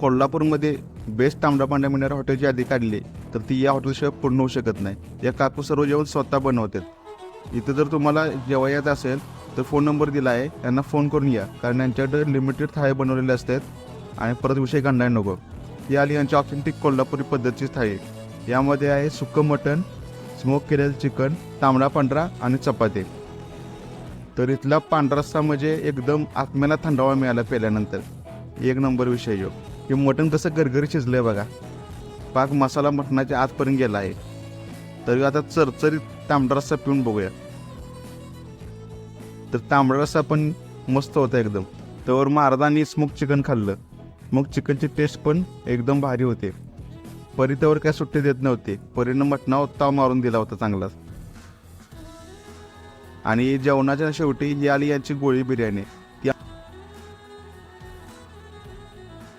कोल्हापूरमध्ये बेस्ट तांबडा पांढरा मिळणाऱ्या हॉटेलची यादी काढली तर ती या हॉटेलशिवाय पूर्ण होऊ शकत नाही. या काकू सर्व जेवण स्वतः बनवतात. इथं जर तुम्हाला जेवायचं असेल तर फोन नंबर दिला आहे. त्यांना फोन करून या कारण यांच्याकडे लिमिटेड थाळी बनवलेले असतात. आणि परत विषय काढणार नको. ती आली यांची ऑथेंटिक कोल्हापुरी पद्धतीची थाळी. यामध्ये आहे सुकं मटण स्मोक केलेलं चिकन तांबडा पांढरा आणि चपाती. तर इथला पांढरा रस्सा म्हणजे एकदम आत्म्याला थंडावा मिळाला पेल्यानंतर एक नंबर विषय योग हे मटण कसं गरगरी आहे बघा. पाक मसाला मटणाच्या आतपर्यंत गेला आहे. तरी आता चरचरीत तांबडा रस्सा पिऊन बघूया. तर तांबडा रस्सा पण मस्त होता एकदम. त्यावर महाराजांनी स्मोक चिकन खाल्लं. मग चिकनची टेस्ट पण एकदम भारी होते. परी त्यावर काय सुट्टी देत नव्हते. परीनं मटणावर ताव मारून दिला होता चांगलाच आणि जेवणाच्या शेवटी ही आली यांची गोळी बिर्याणी.